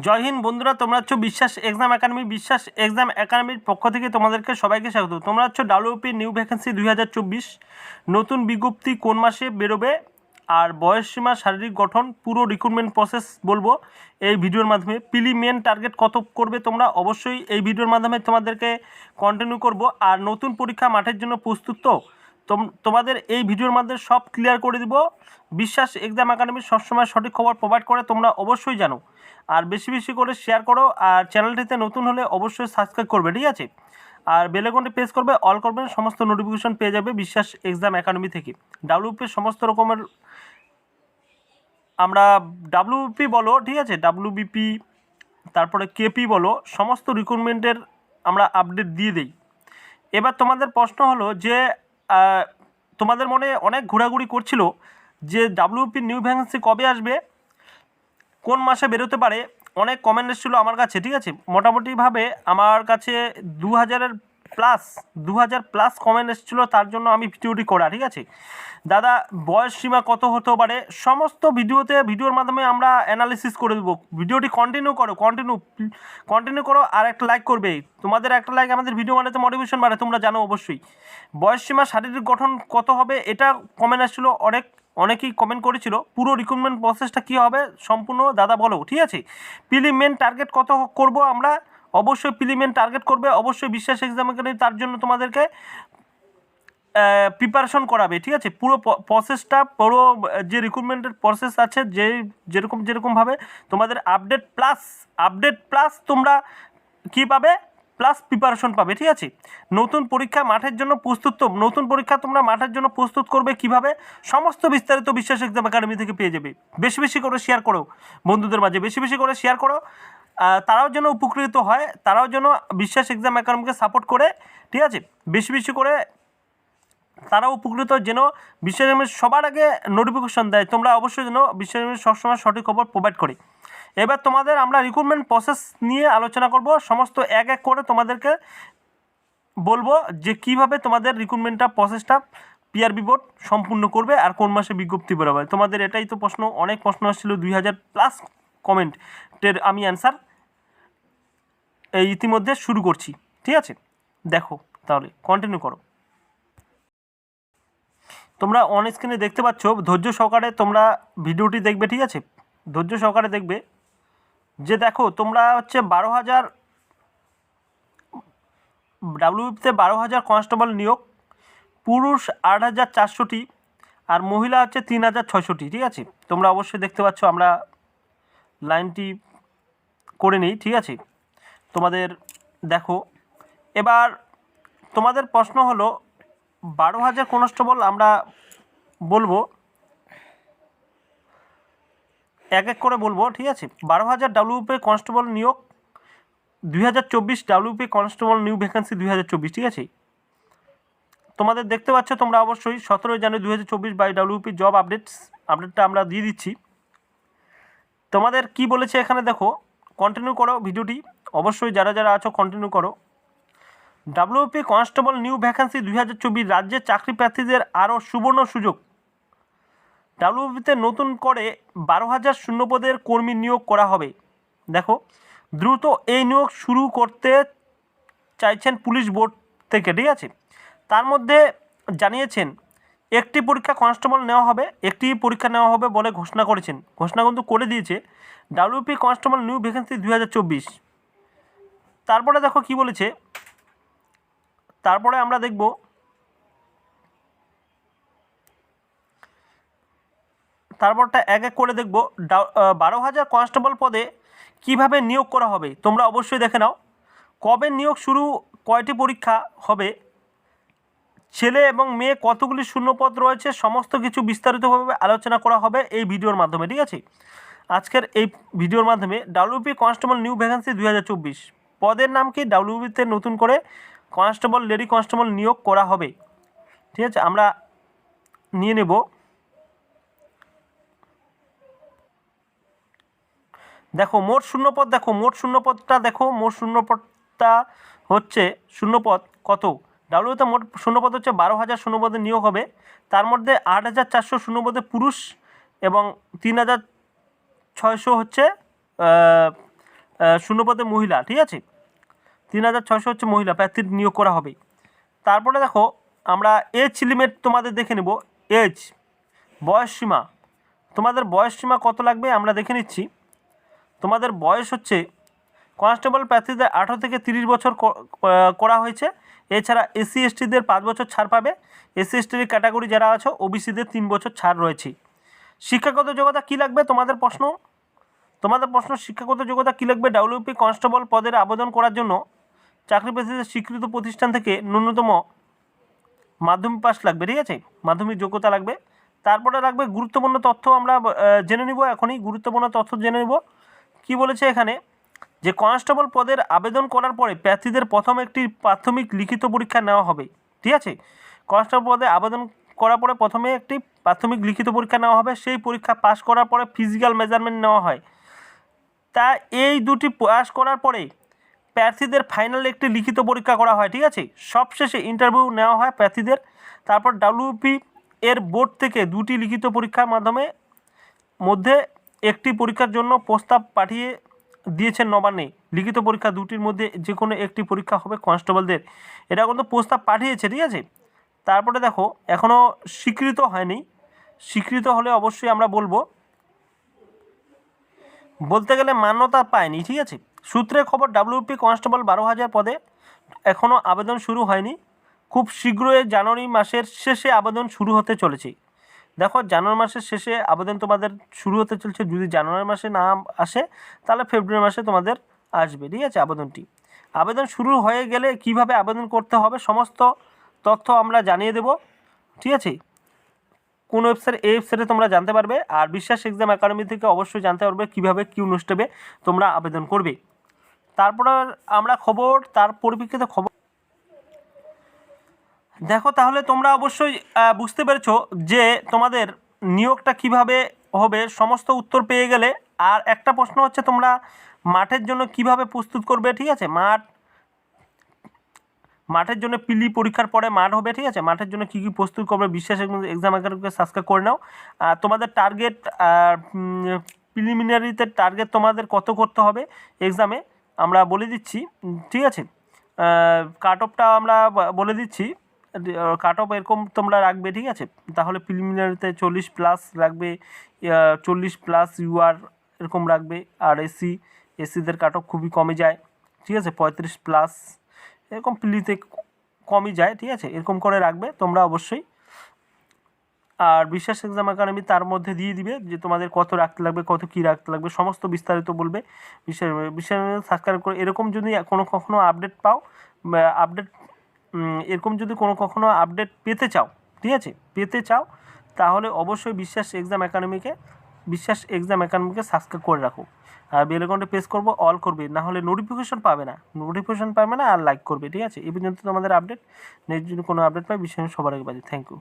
জয় হিন্দ বন্ধুরা, তোমরা হচ্ছে বিশ্বাস এক্সাম একাডেমি, বিশ্বাস এক্সাম একাডেমির পক্ষ থেকে তোমাদেরকে সবাইকে স্বাগত। তোমরা হচ্ছে ডাব্লিউপি নিউ ভ্যাকেন্সি দুই হাজার চব্বিশ। নতুন বিজ্ঞপ্তি কোন মাসে বেরোবে, আর বয়সসীমা, শারীরিক গঠন, পুরো রিক্রুটমেন্ট প্রসেস বলব এই ভিডিওর মাধ্যমে। পিলি মেন টার্গেট কত করবে তোমরা অবশ্যই এই ভিডিওর মাধ্যমে তোমাদেরকে কন্টিনিউ করব। আর নতুন পরীক্ষা মাঠের জন্য প্রস্তুত তো? তোম- তোমাদের এই ভিডিওর মাধ্যমে সব ক্লিয়ার করে দিব। বিশ্বাস এক্সাম একাডেমি সবসময় সঠিক খবর প্রোভাইড করে তোমরা অবশ্যই জানো। আর বেশি বেশি করে শেয়ার করো আর চ্যানেলটিতে নতুন হলে অবশ্যই সাবস্ক্রাইব করবে, ঠিক আছে? আর বেলেকনটি প্রেস করবে অল করবেন সমস্ত নোটিফিকেশন পেয়ে যাবে বিশ্বাস এক্সাম একাডেমি থেকে। ডাব্লিউপি সমস্ত রকমের আমরা ডাব্লিউপি বলো, ঠিক আছে? ডাব্লিউবিপি তারপরে কেপি বলো, সমস্ত রিক্রুটমেন্টের আমরা আপডেট দিয়ে দিই। এবার তোমাদের প্রশ্ন হলো যে তোমাদের মনে অনেক ঘোরাঘুরি করছিল যে ডাব্লিউপি নিউ ভ্যাকেন্সি কবে আসবে? কোন মাসে বেরোতে পারে, অনেক কমেন্ট এসেছিল আমার কাছে, ঠিক আছে? মোটামুটিভাবে আমার কাছে দু হাজারের প্লাস দু হাজার প্লাস কমেন্ট এসেছিল, তার জন্য আমি ভিডিওটি করা, ঠিক আছে? দাদা, বয়স সীমা কত হতে পারে? সমস্ত ভিডিওতে, ভিডিওর মাধ্যমে আমরা অ্যানালিসিস করে দেবো। ভিডিওটি কন্টিনিউ করো কন্টিনিউ কন্টিনিউ করো, আর একটা লাইক করবে। তোমাদের একটা লাইক আমাদের ভিডিও বানাতে মোটিভেশন বাড়ে, তোমরা জানো অবশ্যই। বয়স সীমা শারীরিক গঠন কত হবে, এটা কমেন্ট আসছিল অনেক অনেকেই কমেন্ট করেছিল, পুরো রিক্রুটমেন্ট প্রসেসটা কী হবে? সম্পূর্ণ দাদা বলো। ঠিক আছে? প্রিলিমেন টার্গেট কত করব আমরা? অবশ্যই প্রিলিমেন টার্গেট করবে, অবশ্যই বিশ্বাস এক্সাম তার জন্য তোমাদেরকে প্রিপারেশন করাবে, ঠিক আছে? পুরো প্রসেসটা পুরো, যে রিক্রুটমেন্টের প্রসেস আছে, যে, যেরকম যেরকমভাবে তোমাদের আপডেট প্লাস আপডেট প্লাস তোমরা কী পাবে? প্লাস প্রিপারেশন পাবে, ঠিক আছে? নতুন পরীক্ষা মাঠের জন্য প্রস্তুত নতুন পরীক্ষা তোমরা মাঠের জন্য প্রস্তুত করবে কীভাবে? সমস্ত বিস্তারিত বিশ্বাস এক্সাম একাডেমি থেকে পেয়ে যাবে। বেশি বেশি করে শেয়ার করো, বন্ধুদের মাঝে বেশি বেশি করে শেয়ার করো। তারাও যেন উপকৃত হয়, তারাও যেন বিশ্বাস এক্সাম একাডেমিকে সাপোর্ট করে, ঠিক আছে? বেশি বেশি করে তারাও উপকৃত যেন বিশ্বাসের সবার আগে নোটিফিকেশন দেয়। তোমরা অবশ্যই যেন বিশ্বাসের সবসময় সঠিক খবর প্রোভাইড করে। এবার তোমাদের আমরা রিক্রুটমেন্ট প্রসেস নিয়ে আলোচনা করব। সমস্ত এক এক করে তোমাদেরকে বলব যে কীভাবে তোমাদের রিক্রুটমেন্টটা প্রসেসটা পিআরবি বোর্ড সম্পূর্ণ করবে আর কোন মাসে বিজ্ঞপ্তি বেরোবে। তোমাদের এটাই তো প্রশ্ন, অনেক প্রশ্ন আসছিল দুই হাজার প্লাস কমেন্টের আমি অ্যান্সার এই ইতিমধ্যে শুরু করছি, ঠিক আছে? দেখো তাহলে কন্টিনিউ করো। তোমরা অন স্ক্রিনে দেখতে পাচ্ছ, ধৈর্য সহকারে তোমরা ভিডিওটি দেখবে, ঠিক আছে? ধৈর্য সহকারে দেখবে যে দেখো, তোমরা হচ্ছে বারো হাজার ডাব্লিউপিতে বারো হাজার কনস্টেবল নিয়োগ, পুরুষ আট হাজার চারশোটি আর মহিলা হচ্ছে তিন হাজার ছয়শোটি, ঠিক আছে? তোমরা অবশ্যই দেখতে পাচ্ছ, আমরা লাইনটি করে নিই, ঠিক আছে? তোমাদের দেখো, এবার তোমাদের প্রশ্ন হলো, বারো হাজার কনস্টেবল আমরা বলব এক এক করে বলব, ঠিক আছে? বারো হাজার ডাব্লিউপি কনস্টেবল নিয়োগ, দুই হাজার চব্বিশ ডাব্লিউপি কনস্টেবল নিউ ভ্যাকেন্সি দুই হাজার চব্বিশ, ঠিক আছে? তোমাদের দেখতে পাচ্ছ তোমরা অবশ্যই সতেরোই জানুয়ারি দু হাজার চব্বিশ বাই ডাব্লিউপি জব আপডেটস আপডেটটা আমরা দিয়ে দিচ্ছি। তোমাদের কি বলেছে এখানে দেখো কন্টিনিউ করো ভিডিওটি। অবশ্যই যারা যারা আছো কন্টিনিউ করো। ডাব্লিউপি কনস্টেবল নিউ ভ্যাকেন্সি দুই হাজার চব্বিশ, রাজ্যের চাকরি প্রার্থীদের আরও সুবর্ণ সুযোগ। ডাব্লিউপিতে নতুন করে বারো হাজার শূন্যপদের কর্মী নিয়োগ করা হবে। দেখো, দ্রুত এই নিয়োগ শুরু করতে চাইছেন পুলিশ বোর্ড থেকে, ঠিক আছে? তার মধ্যে জানিয়েছেন, একটি পরীক্ষা কনস্টেবল নেওয়া হবে, একটি পরীক্ষা নেওয়া হবে বলে ঘোষণা করেছেন। ঘোষণা কিন্তু করে দিয়েছে, ডাব্লিউপি কনস্টেবল নিউ ভ্যাকেন্সি দুই হাজার চব্বিশ। তারপরে দেখো কি বলেছে, তারপরে আমরা দেখব তারপরটা এক এক করে দেখব। বারো হাজার কনস্টেবল পদে কীভাবে নিয়োগ করা হবে, তোমরা অবশ্যই দেখে নাও। কবে নিয়োগ শুরু, কয়টি পরীক্ষা হবে, ছেলে এবং মেয়ে কতগুলি শূন্যপদ রয়েছে, সমস্ত কিছু বিস্তারিতভাবে আলোচনা করা হবে এই ভিডিওর মাধ্যমে, ঠিক আছে? আজকের এই ভিডিওর মাধ্যমে ডাব্লিউপি কনস্টেবল নিউ ভ্যাকেন্সি দুই হাজার চব্বিশ। পদের নাম কি? ডাব্লিউপিতে নতুন করে কনস্টেবল, লেডি কনস্টেবল নিয়োগ করা হবে। ঠিক আছে, আমরা নিয়ে নেব। দেখো মোট শূন্যপদ দেখো মোট শূন্যপদটা দেখো মোট শূন্যপদটা হচ্ছে শূন্যপদ কত? ডাব্লিউতে মোট শূন্যপদ হচ্ছে বারো হাজার শূন্যপদে নিয়োগ হবে। তার মধ্যে আট হাজার চারশো শূন্যপদে পুরুষ এবং তিন হাজার ছয়শো হচ্ছে আহ, আহ, শূন্য পদে মহিলা ঠিক আছে? তিন হাজার ছয়শো হচ্ছে মহিলা প্রার্থীর নিয়োগ করা হবে। তারপরে দেখো আমরা এজ লিমিট তোমাদের দেখে নেব। এজ বয়স সীমা তোমাদের বয়স সীমা কত লাগবে আমরা দেখে নিচ্ছি। তোমাদের বয়স হচ্ছে কনস্টেবল প্রার্থীদের আঠারো থেকে তিরিশ বছর করা হয়েছে। এছাড়া এসসি এসটিদের পাঁচ বছর ছাড় পাবে। এসসি এসটির ক্যাটাগরি যারা আছে, ওবিসিদের তিন বছর ছাড় রয়েছে। শিক্ষাগত যোগ্যতা কী লাগবে তোমাদের প্রশ্ন? তোমাদের প্রশ্ন, শিক্ষাগত যোগ্যতা কী লাগবে? ডাব্লিউপি কনস্টেবল পদের আবেদন করার জন্য চাকরি পেশাদের স্বীকৃত প্রতিষ্ঠান থেকে ন্যূনতম মাধ্যমিক পাস লাগবে, ঠিক আছে? মাধ্যমিক যোগ্যতা লাগবে। তারপরে লাগবে গুরুত্বপূর্ণ তথ্য আমরা জেনে নিব এখনই। গুরুত্বপূর্ণ তথ্য জেনে নিব। কি বলেছে এখানে? যে কনস্টেবল পদের আবেদন করার পরে প্রার্থীদের প্রথম একটি প্রাথমিক লিখিত পরীক্ষা নেওয়া হবে। ঠিক আছে? কনস্টেবল পদে আবেদন করার পরে প্রথমে একটি প্রাথমিক লিখিত পরীক্ষা নেওয়া হবে। সেই পরীক্ষা পাশ করার পরে ফিজিক্যাল মেজারমেন্ট নেওয়া হয়। তা এই দুটি পাস করার পরে প্রার্থীদের ফাইনাল একটি লিখিত পরীক্ষা করা হয়। ঠিক আছে? সবশেষে ইন্টারভিউ নেওয়া হয় প্রার্থীদের। তারপর ডাব্লিউপি এর বোর্ড থেকে দুটি লিখিত পরীক্ষার মাধ্যমে মধ্যে একটি পরীক্ষার জন্য প্রস্তাব পাঠিয়ে দিয়েছেন নবান্নে। লিখিত পরীক্ষা দুটির মধ্যে যে কোনো একটি পরীক্ষা হবে কনস্টেবলদের। এটা কিন্তু প্রস্তাব পাঠিয়েছে, ঠিক আছে? তারপরে দেখো এখনও স্বীকৃত হয়নি। স্বীকৃত হলে অবশ্যই আমরা বলব। বলতে গেলে মান্যতা পায়নি, ঠিক আছে? সূত্রে খবর ডাব্লিউপি কনস্টেবল বারো হাজার পদে এখনও আবেদন শুরু হয়নি। খুব শীঘ্রই জানুয়ারি মাসের শেষে আবেদন শুরু হতে চলেছে। দেখো জানুয়ারি মাসের শেষে আবেদন তোমাদের শুরু হতে চলছে। যদি জানুয়ারি মাসে না আসে, তাহলে ফেব্রুয়ারি মাসে তোমাদের আসবে, ঠিক আছে, আবেদনটি। আবেদন শুরু হয়ে গেলে কীভাবে আবেদন করতে হবে সমস্ত তথ্য আমরা জানিয়ে দেব, ঠিক আছে? কোন ওয়েবসাইট এই ওয়েবসাইটে তোমরা জানতে পারবে, আর বিশ্বাস এক্সাম একাডেমি থেকে অবশ্যই জানতে পারবে কীভাবে কী অনুষ্ঠানে তোমরা আবেদন করবে। তারপর আমরা খবর, তার পরিপ্রেক্ষিতে খবর দেখো, তাহলে তোমরা অবশ্যই বুঝতে পেরেছ যে তোমাদের নিয়োগটা কীভাবে হবে, সমস্ত উত্তর পেয়ে গেলে। আর একটা প্রশ্ন হচ্ছে, তোমরা মাঠের জন্য কীভাবে প্রস্তুত করবে, ঠিক আছে? মাঠ, মাঠের জন্য পিলি পরীক্ষার পরে মাঠ হবে, ঠিক আছে? মাঠের জন্য কী কী প্রস্তুত করবে বিশ্বাস এক্সাম একাডেমিকে সাবস্ক্রাইব করে নাও। তোমাদের টার্গেট প্রিলিমিনারিতে টার্গেট তোমাদের কত করতে হবে এক্সামে আমরা বলে দিচ্ছি, ঠিক আছে? কাট অফটা আমরা বলে দিচ্ছি। কাট অফ এরকম তোমরা রাখবে, ঠিক আছে? তাহলে প্রিলিমিনারিতে চল্লিশ প্লাস রাখবে চল্লিশ প্লাস ইউআর এরকম রাখবে, আর এসি এসিদের কাট অফ খুবই কমে যায়, ঠিক আছে? পঁয়ত্রিশ প্লাস এরকম প্লিতে কমই যায়, ঠিক আছে? এরকম করে রাখবে, তোমরা অবশ্যই। আর বিশ্বাস এক্সাম একাডেমি তার মধ্যে দিয়ে দিবে যে তোমাদের কত রাখতে লাগবে, কত কী রাখতে লাগবে, সমস্ত বিস্তারিত বলবে। বিশ্বাস বিশ্বাস সাবস্ক্রাইব করে, এরকম যদি কোনো কখনো আপডেট পাও আপডেট এরকম যদি কোনো কখনো আপডেট পেতে চাও, ঠিক আছে? পেতে চাও, তাহলে অবশ্যই বিশ্বাস এক্সাম একাডেমিকে বিশ্বাস এক্সাম একাডেমিকে সাবস্ক্রাইব করে রাখো। আর বেল অ্যাকাউন্টে প্রেস করব অল করবে। না হলে নোটিফিকেশন পাবে না। নোটিফিকেশন পাবে না আর লাইক করবে, ঠিক আছে? এই পর্যন্ত তোমাদের আপডেট নেক্সট যদি কোনো আপডেট পাই, বিশ্বাস সবার আগে বাজে থ্যাংক ইউ